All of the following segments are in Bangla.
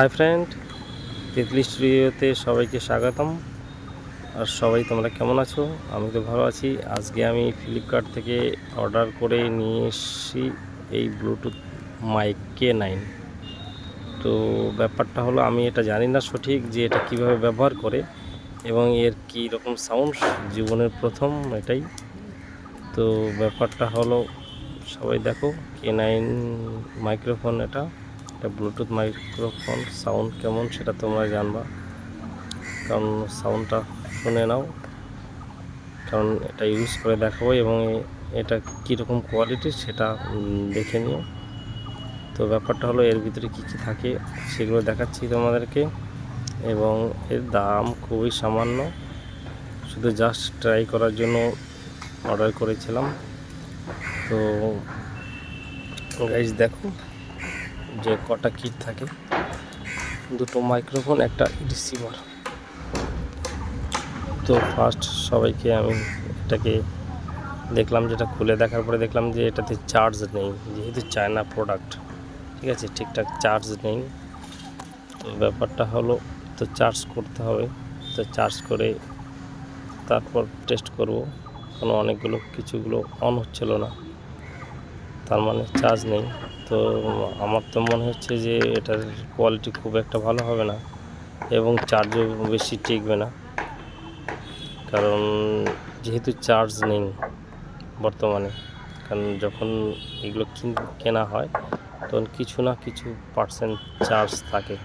হাই ফ্রেন্ড তিতলি স্টুডিওতে সবাইকে স্বাগতম। আর সবাই তোমরা কেমন আছো? আমি তো ভালো আছি। আজকে আমি ফ্লিপকার্ট থেকে অর্ডার করে নিয়ে এসেছি এই ব্লুটুথ মাইক কে নাইন তো ব্যাপারটা হলো, আমি এটা জানি না সঠিক যে এটা কীভাবে ব্যবহার করে এবং এর কী রকম সাউন্ড জীবনের প্রথম এটাই। তো ব্যাপারটা হলো, সবাই দেখো কে নাইন মাইক্রোফোন এটা। এটা ব্লুটুথ মাইক্রোফোন সাউন্ড কেমন সেটা তোমরা জানবা। কারণ সাউন্ডটা শুনে নাও। কারণ এটা ইউজ করে দেখাবো এবং এটা কীরকম কোয়ালিটি সেটা দেখে নিও। তো ব্যাপারটা হলো এর ভিতরে কী কী থাকে সেগুলো দেখাচ্ছি তোমাদেরকে। এবং এর দাম খুবই সামান্য। শুধু জাস্ট ট্রাই করার জন্য অর্ডার করেছিলাম। তো গাইজ দেখো। যে কটা কিট থাকে, দুটো মাইক্রোফোন একটা রিসিভার তো ফার্স্ট সবাইকে আমি এটাকে দেখলাম, যেটা খুলে দেখার পরে দেখলাম যে এটাতে চার্জ নেই, যেহেতু চায়না প্রোডাক্ট ঠিক আছে? ঠিকঠাক চার্জ নেই। তো ব্যাপারটা হলো, তো চার্জ করতে হবে। তো চার্জ করে তারপর টেস্ট করব। কারণ অনেকগুলো, কিছুগুলো অন হচ্ছিল না। তার মানে চার্জ নেই। তো আমার তো মনে হচ্ছে যে এটার কোয়ালিটি খুব একটা ভালো হবে না এবং চার্জও বেশি টিকবে না। কারণ যেহেতু চার্জ নেই বর্তমানে, কারণ যখন এগুলো কেনা হয়, তখন কিছু না কিছু পার্সেন্ট চার্জ থাকে।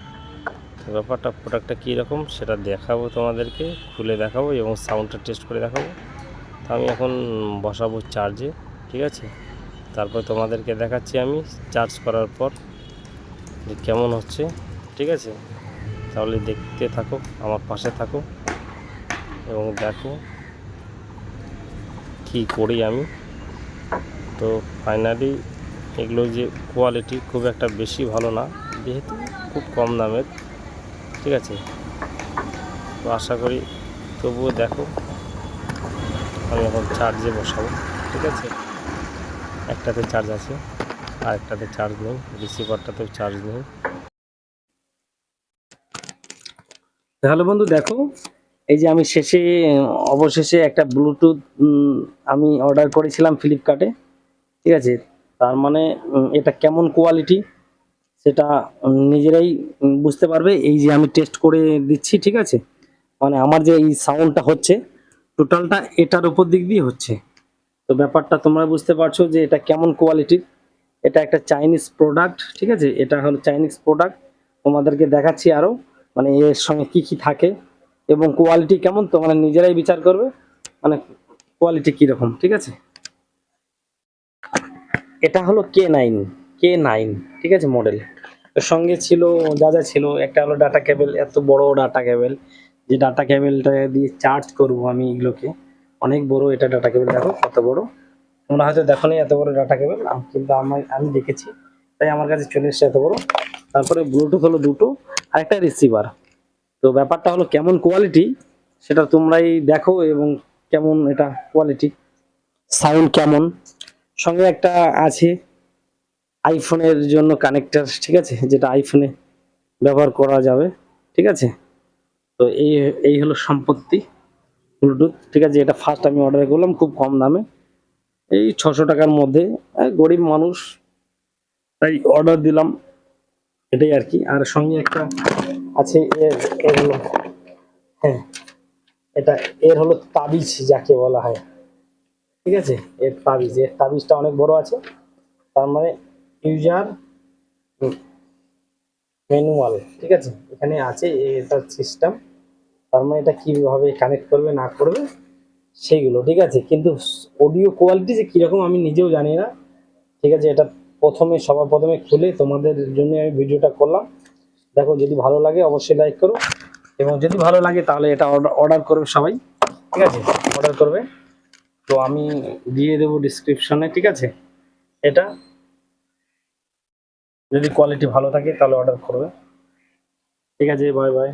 তো ব্যাপারটা প্রোডাক্টটা কীরকম সেটা দেখাবো তোমাদেরকে, খুলে দেখাবো এবং সাউন্ডটা টেস্ট করে দেখাবো। তো আমি এখন বসাবো চার্জে ঠিক আছে? তারপর তোমাদেরকে দেখাচ্ছি আমি চার্জ করার পর যে কেমন হচ্ছে, ঠিক আছে? তাহলে দেখতে থাকো, আমার পাশে থাকো এবং দেখো কি করি আমি। তো ফাইনালি এগুলো যে কোয়ালিটি খুব একটা বেশি ভালো না, যেহেতু খুব কম দামের, ঠিক আছে? তো আশা করি তবুও দেখো, আমি এখন চার্জে বসাবো, ঠিক আছে? একটাতে চার্জ আছে আর একটাতে চার্জ নেই রিসিভারটাতেও চার্জ নেই। তাহলে বন্ধু, দেখো, এই যে আমি শেষে, অবশেষে একটা ব্লুটুথ আমি অর্ডার করেছিলাম ফ্লিপকার্টে ঠিক আছে? তার মানে এটা কেমন কোয়ালিটি সেটা নিজেরাই বুঝতে পারবে। এই যে আমি টেস্ট করে দিচ্ছি, ঠিক আছে? মানে আমার যে এই সাউন্ডটা হচ্ছে টোটালটা এটার উপর দিক দিয়ে হচ্ছে। তো ব্যাপারটা তোমরা বুঝতে পারছ যে এটা কেমন কোয়ালিটির এটা একটা চাইনিজ প্রোডাক্ট ঠিক আছে? এটা হলো চাইনিজ প্রোডাক্ট তোমাদেরকে দেখাচ্ছি আরও মানে এর সঙ্গে কি কি থাকে এবং কোয়ালিটি কেমন তোমরা নিজেরাই বিচার করবে মানে কোয়ালিটি কীরকম ঠিক আছে? এটা হলো কে নাইন কে নাইন ঠিক আছে মডেল সঙ্গে ছিল, যা যা ছিল, একটা হলো ডাটা কেবেল এত বড় ডাটা কেবেল যে ডাটা কেবেলটা দিয়ে চার্জ করব আমি এগুলোকে। অনেক বড় এটা ডাটা কেবল দেখো, কত বড়? তোমরা হয়তো দেখো এত বড় ডাটা কেবল কিন্তু আমার আমি দেখেছি। তাই আমার কাছে চলে এসছে এত বড়। তারপরে ব্লুটুথ হলো দুটো আর একটা রিসিভার তো ব্যাপারটা হলো কেমন কোয়ালিটি সেটা তোমরাই দেখো এবং কেমন এটা কোয়ালিটি সাউন্ড কেমন। সঙ্গে একটা আছে আইফোনের জন্য কানেক্টার ঠিক আছে? যেটা আইফোনে ব্যবহার করা যাবে, ঠিক আছে? তো এই এই হলো সম্পত্তি। ব্লুটুথ ঠিক আছে, এটা ফার্স্ট আমি অর্ডার করলাম খুব কম দামে। এই ছশো টাকার মধ্যে গরিব মানুষ, তাই অর্ডার দিলাম। এটাই আর কি। আর সঙ্গে একটা আছে এর এর হলো হ্যাঁ এটা এর হলো তাবিজ যাকে বলা হয়। ঠিক আছে, এর তাবিজ। এর তাবিজটা অনেক বড় আছে। তার মানে ইউজার ম্যানুয়াল ঠিক আছে, এখানে আছে, এটা সিস্টেম তার মানে এটা কীভাবে কানেক্ট করবে, না করবে, সেইগুলো, ঠিক আছে? কিন্তু অডিও কোয়ালিটি যে কীরকম আমি নিজেও জানি না, ঠিক আছে? এটা প্রথমে, সবার প্রথমে খুলে তোমাদের জন্য আমি ভিডিওটা করলাম। দেখো, যদি ভালো লাগে অবশ্যই লাইক করো, এবং যদি ভালো লাগে তাহলে এটা অর্ডার করবে সবাই, ঠিক আছে? অর্ডার করবে। তো আমি দিয়ে দেবো ডিসক্রিপশনে ঠিক আছে? এটা, যদি কোয়ালিটি ভালো থাকে তাহলে অর্ডার করবে। ঠিক আছে বাই বাই